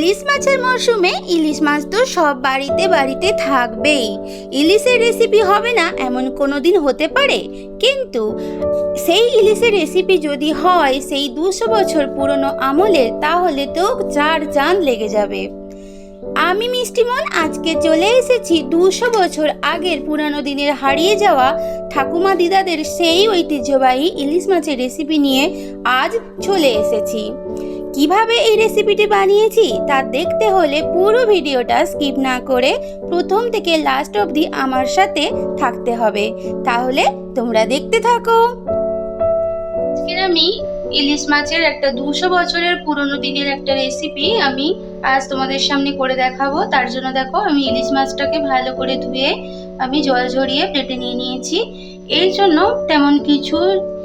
ইলিশ মাছের মরশুমে ইলিশ মাছ তো সব বাড়িতে বাড়িতে থাকবেই। ইলিশের রেসিপি হবে না, এমন কোনো দিন হতে পারে? কিন্তু সেই ইলিশের রেসিপি যদি হয়, সেই দুশো বছর পুরনো আমলের, তাহলে তো চার চাঁদ লেগে যাবে। আমি মিষ্টিমন আজকে চলে এসেছি দুশো বছর আগের পুরানো দিনের হারিয়ে যাওয়া ঠাকুমা দিদাদের সেই ঐতিহ্যবাহী ইলিশ মাছের রেসিপি নিয়ে আজ চলে এসেছি। কীভাবে এই রেসিপিটি বানিয়েছি তা দেখতে হলে পুরো ভিডিওটা স্কিপ না করে প্রথম থেকে লাস্ট অবধি আমার সাথে থাকতে হবে। তাহলে তোমরা দেখতে থাকো। আমি ইলিশ মাছের একটা দুশো বছরের পুরনো দিনের একটা রেসিপি আমি আজ তোমাদের সামনে করে দেখাবো। তার জন্য দেখো, আমি ইলিশ মাছটাকে ভালো করে ধুয়ে আমি জল ঝরিয়ে প্লেটে নিয়ে নিয়েছি। এর জন্য তেমন কিছু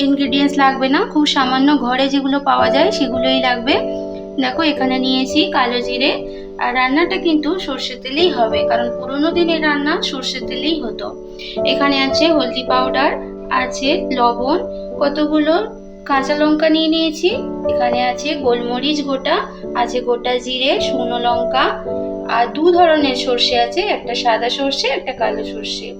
ইনগ্রিডিয়েন্টস লাগবে না। খুব সামান্য ঘরে যেগুলো পাওয়া যায় সেগুলোই লাগবে। দেখো, এখানে নিয়েছি কালো জিরে। আর রান্নাটা কিন্তু সর্ষের তেলেই হবে, কারণ পুরোনো দিনের রান্না সর্ষের তেলেই হতো। এখানে আছে হলদি পাউডার আছে লবণ, কতগুলো কাঁচা লঙ্কা নিয়ে নিয়েছি। এখানে আছে গোলমরিচ গোটা, আছে গোটা জিরে, শুকনো লঙ্কা আর দু ধরনের সর্ষে আছে, একটা সাদা সর্ষে, একটা কালো সর্ষে।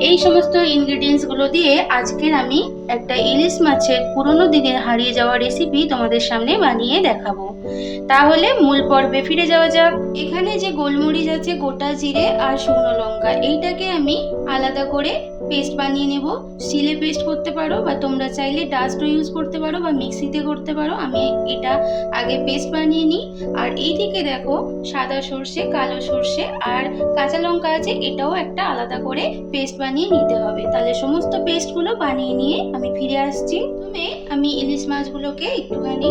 এই সমস্ত ইনগ্রিডিয়েন্টসগুলো দিয়ে আজকের আমি একটা ইলিশ মাছের পুরনো দিনের হারিয়ে যাওয়া রেসিপি তোমাদের সামনে বানিয়ে দেখাবো। তাহলে মূল পর্বে ফিরে যাওয়া যাক। এখানে যে গোলমরিচ আছে, গোটা জিরে আর শুকনো লঙ্কা, এইটাকে আমি আলাদা করে পেস্ট বানিয়ে নেব। স্টিলে পেস্ট করতে পারো বা তোমরা চাইলে ডাস্টও ইউজ করতে পারো বা মিক্সিতে করতে পারো। আমি এটা আগে পেস্ট বানিয়ে নিই। আর এই দিকে দেখো সাদা সর্ষে, কালো সর্ষে আর কাঁচা লঙ্কা আছে, এটাও একটা আলাদা করে পেস্ট বানিয়ে নিতে হবে। তাহলে সমস্ত পেস্টগুলো বানিয়ে নিয়ে আমি ফিরে আসছি। প্রথমে আমি ইলিশ মাছগুলোকে একটুখানি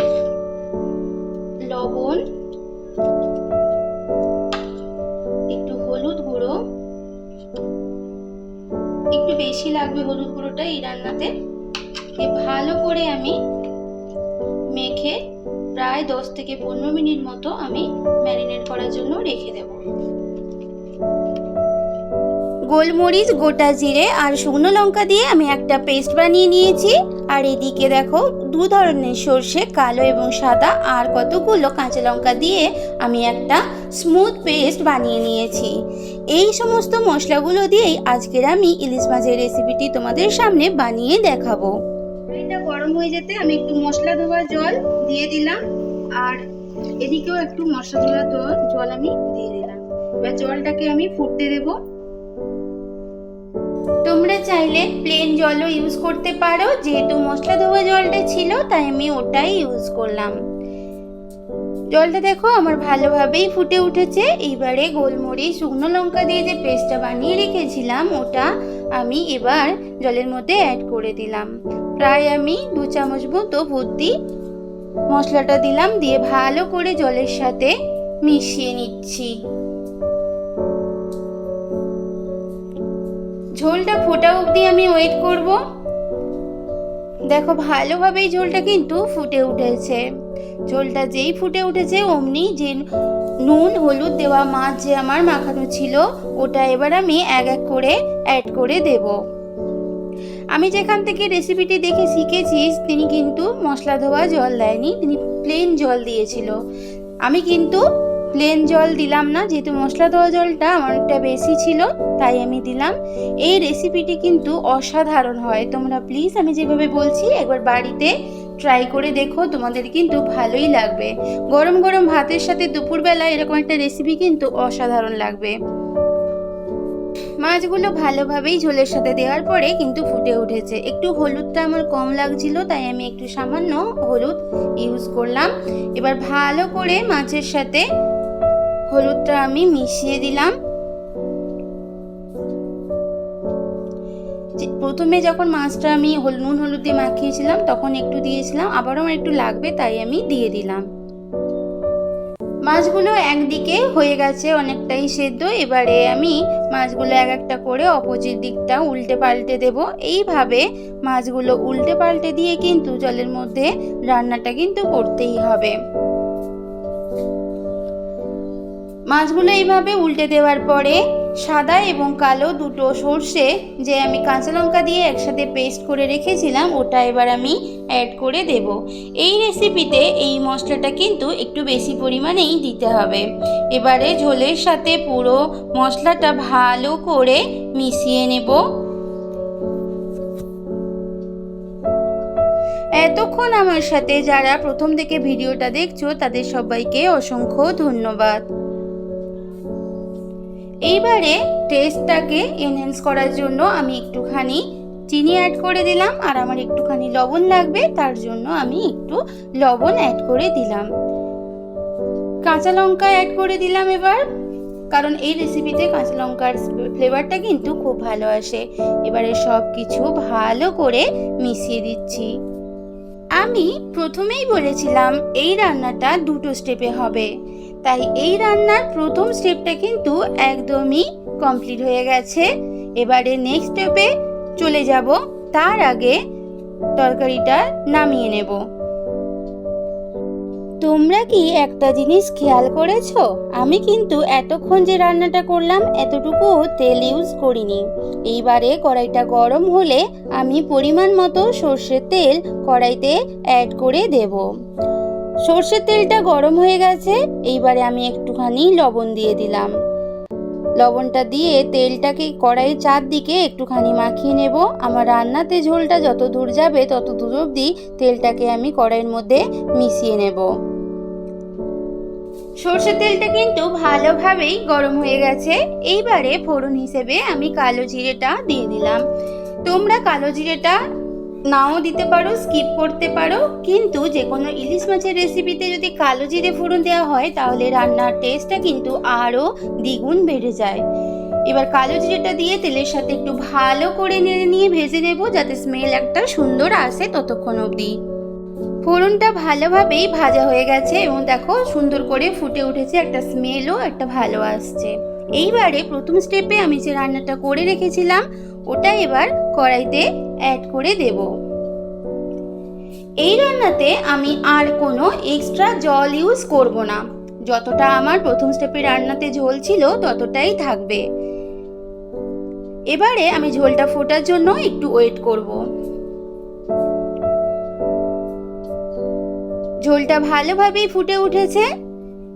লবণ বেশি লাগবে হলুদ গুঁড়োটা এই রান্নাতে। ভালো করে আমি মেখে প্রায় দশ থেকে পনেরো মিনিট মতো আমি ম্যারিনেট করার জন্য রেখে দেব। গোলমরিচ, গোটা জিরে আর শুকনো লঙ্কা দিয়ে আমি একটা পেস্ট বানিয়ে নিয়েছি। আর এদিকে দেখো, দু ধরনের সর্ষে, কালো এবং সাদা আর কতগুলো কাঁচা লঙ্কা দিয়ে আমি একটা স্মুথ পেস্ট বানিয়ে নিয়েছি। এই সমস্ত মশলাগুলো দিয়েই আজকের আমি ইলিশ মাছের রেসিপিটি তোমাদের সামনে বানিয়ে দেখাবো। এটা গরম হয়ে যেতে আমি একটু মশলা ধোয়া জল দিয়ে দিলাম আর এদিকেও একটু মশলা ধোয়া জল আমি দিয়ে দিলাম। এবার জলটাকে আমি ফুটতে দেব। তোমরা চাইলে প্লেন জলও ইউজ করতে পারো যেহেতু মশলা ধোয়া জলটা ছিল তাই আমি ওটাই ইউজ করলাম। জলটা দেখো, আমার ভালোভাবেই ফুটে উঠেছে। এইবারে গোলমরিচ, শুকনো লঙ্কা দিয়ে যে পেস্টটা বানিয়ে রেখেছিলাম, ওটা আমি এবার জলের মধ্যে অ্যাড করে দিলাম। প্রায় আমি দু চামচ মতো ভর্তি মশলাটা দিলাম, দিয়ে ভালো করে জলের সাথে মিশিয়ে নিচ্ছি। ঝোলটা ফোটা অবধি আমি ওয়েট করব। দেখো, ভালোভাবেই ঝোলটা কিন্তু ফুটে উঠেছে। ঝোলটা যেই ফুটে উঠেছে, অমনি যে নুন, হলুদ দেওয়া মাছ যে আমার মাখানো ছিল, ওটা এবার আমি এক এক করে অ্যাড করে দেব। আমি যেখান থেকে রেসিপিটি দেখে শিখেছি, তিনি কিন্তু মশলা ধোয়া জল দেয়নি, তিনি প্লেন জল দিয়েছিল। আমি কিন্তু প্লেন জল দিলাম না, যেহেতু মশলা ধোয়া জলটা অনেকটা বেশি ছিল, তাই আমি দিলাম। এই রেসিপিটি কিন্তু অসাধারণ হয়। তোমরা প্লিজ আমি যেভাবে বলছি, একবার বাড়িতে ট্রাই করে দেখো, তোমাদের কিন্তু ভালোই লাগবে। গরম গরম ভাতের সাথে দুপুরবেলা এরকম একটা রেসিপি কিন্তু অসাধারণ লাগবে। মাছগুলো ভালোভাবেই ঝোলের সাথে দেওয়ার পরে কিন্তু ফুটে উঠেছে। একটু হলুদটা আমার কম লাগছিল, তাই আমি একটু সামান্য হলুদ ইউজ করলাম। এবার ভালো করে মাছের সাথে হলুদটা আমি মিশিয়ে দিলাম। প্রথমে যখন মাছটা আমি নুন, হলুদ দিয়ে মাখিয়েছিলাম, তখন একটু দিয়েছিলাম, আবারও আমার একটু লাগবে, তাই আমি দিয়ে দিলাম। মাছগুলো একদিকে হয়ে গেছে অনেকটাই সেদ্ধ, এবারে আমি মাছগুলো এক একটা করে অপোজিট দিকটা উল্টে পাল্টে দেব। এইভাবে মাছগুলো উল্টে পাল্টে দিয়ে কিন্তু জলের মধ্যে রান্নাটা কিন্তু করতেই হবে। মাছগুলো এইভাবে উল্টে দেওয়ার পরে সাদা এবং কালো দুটো সর্ষে যে আমি কাঁচা লঙ্কা দিয়ে একসাথে পেস্ট করে রেখেছিলাম, ওটা এবার আমি অ্যাড করে দেব। এই রেসিপিতে এই মশলাটা কিন্তু একটু বেশি পরিমাণেই দিতে হবে। এবারে ঝোলের সাথে পুরো মশলাটা ভালো করে মিশিয়ে নেব। এতক্ষণ আমার সাথে যারা প্রথম থেকে ভিডিওটা দেখছ, তাদের সবাইকে অসংখ্য ধন্যবাদ। এইবারে টেস্টটাকে এনহ্যান্স করার জন্য আমি একটুখানি চিনি অ্যাড করে দিলাম, আর আমার একটুখানি লবণ লাগবে, তার জন্য আমি একটু লবণ অ্যাড করে দিলাম। কাঁচা লঙ্কা অ্যাড করে দিলাম এবার, কারণ এই রেসিপিতে কাঁচা লঙ্কার ফ্লেভারটা কিন্তু খুব ভালো আসে। এবারে সব কিছু ভালো করে মিশিয়ে দিচ্ছি। আমি প্রথমেই বলেছিলাম, এই রান্নাটা দুটো স্টেপে হবে। তাই এই রান্নার প্রথম স্টেপটা কিন্তু একদমই কমপ্লিট হয়ে গেছে। এবারে নেক্সট স্টেপে চলে যাব। তার আগে তরকারিটা নামিয়ে নেব। তোমরা কি একটা জিনিস খেয়াল করেছ? আমি কিন্তু এতক্ষণ যে রান্নাটা করলাম, এতটুকু তেল ইউজ করিনি। এইবারে কড়াইটা গরম হলে আমি পরিমাণ মতো সর্ষের তেল কড়াইতে অ্যাড করে দেব। সর্ষের তেলটা গরম হয়ে গেছে, এইবারে আমি একটুখানি লবণ দিয়ে দিলাম। লবণটা দিয়ে তেলটাকে কড়াইয়ের চারদিকে একটুখানি মাখিয়ে নেব। আমার রান্নাতে ঝোলটা যত দূর যাবে, তত দূর অবধি তেলটাকে আমি কড়াইয়ের মধ্যে মিশিয়ে নেব। সর্ষের তেলটা কিন্তু ভালোভাবেই গরম হয়ে গেছে। এইবারে ফোড়ন হিসেবে আমি কালো জিরেটা দিয়ে দিলাম। তোমরা কালো জিরেটা নাও দিতে পারো স্কিপ করতে পারো। কিন্তু যে কোনো ইলিশ মাছের রেসিপিতে যদি কালো জিরে ফোড়ন দেওয়া হয়, তাহলে রান্নার টেস্টটা কিন্তু আরও দ্বিগুণ বেড়ে যায়। এবার কালো জিরেটা দিয়ে তেলের সাথে একটু ভালো করে নেড়ে নিয়ে ভেজে নেব, যাতে স্মেল একটা সুন্দর আসে ততক্ষণ অবধি। ফোড়নটা ভালোভাবেই ভাজা হয়ে গেছে এবং দেখো সুন্দর করে ফুটে উঠেছে, একটা স্মেলও একটা ভালো আসছে। এইবারে প্রথম স্টেপে আমি যে রান্নাটা করে রেখেছিলাম, ওটা এবার কড়াইতে অ্যাড করে দেব। এই রান্নাতে আমি আর কোনো এক্সট্রা জল ইউজ করব না। যতটা আমার প্রথম স্টেপে রান্নাতে ঝোল ছিল, ততটাই থাকবে। এবারে আমি ঝোলটা ফোটার জন্য একটু ওয়েট করব। ঝোলটা ভালোভাবেই ফুটে উঠেছে।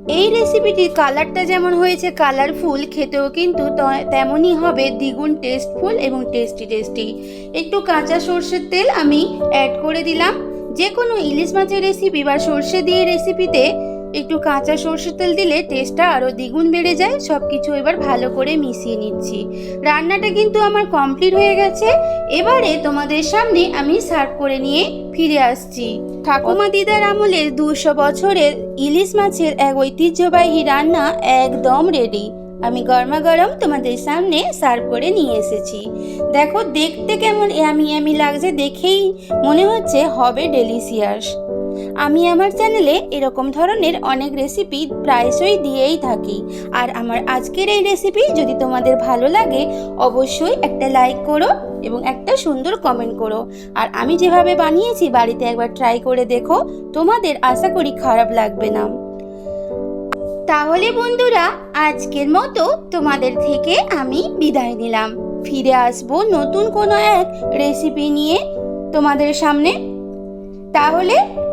এই রেসিপিটির কালারটা যেমন হয়েছে কালারফুল খেতেও কিন্তু তেমনই হবে দ্বিগুণ টেস্টফুল এবং টেস্টি টেস্টি একটু কাঁচা সর্ষের তেল আমি অ্যাড করে দিলাম। যে কোনো ইলিশ মাছের রেসিপি বা সর্ষে দিয়ে রেসিপিতে একটু কাঁচা সর্ষের তেল দিলে টেস্টটা আরও দ্বিগুণ বেড়ে যায় সব কিছু এবার ভালো করে মিশিয়ে নিচ্ছি। রান্নাটা কিন্তু আমার কমপ্লিট হয়ে গেছে, এবারে তোমাদের সামনে আমি সার্ভ করে নিয়ে ফিরে আসছি। ঠাকুমা দিদার আমলের দুশো বছরের ইলিশ মাছের এক ঐতিহ্যবাহী রান্না একদম রেডি আমি গরমা গরম তোমাদের সামনে সার্ভ করে নিয়ে এসেছি। দেখো, দেখতে কেমন ইয়ামি ইয়ামি লাগছে, দেখেই মনে হচ্ছে হবে ডেলিসিয়াস আমি আমার চ্যানেলে এরকম ধরনের অনেক রেসিপি প্রায়শই দিয়েই থাকি। আর আমার আজকের এই রেসিপি যদি তোমাদের ভালো লাগে, অবশ্যই একটা লাইক করো এবং একটা সুন্দর কমেন্ট করো। আর আমি যেভাবে বানিয়েছি, বাড়িতে একবার ট্রাই করে দেখো, তোমাদের আশা করি খারাপ লাগবে না। তাহলে বন্ধুরা, আজকের মতো তোমাদের থেকে আমি বিদায় নিলাম। ফিরে আসব নতুন কোনো এক রেসিপি নিয়ে তোমাদের সামনে। তাহলে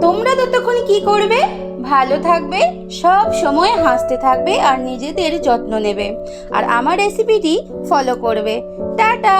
তোমরা ততক্ষণ কি করবে? ভালো থাকবে, সব সময় হাসতে থাকবে আর নিজেদের যত্ন নেবে। আর আমার রেসিপিটি ফলো করবে। টাটা!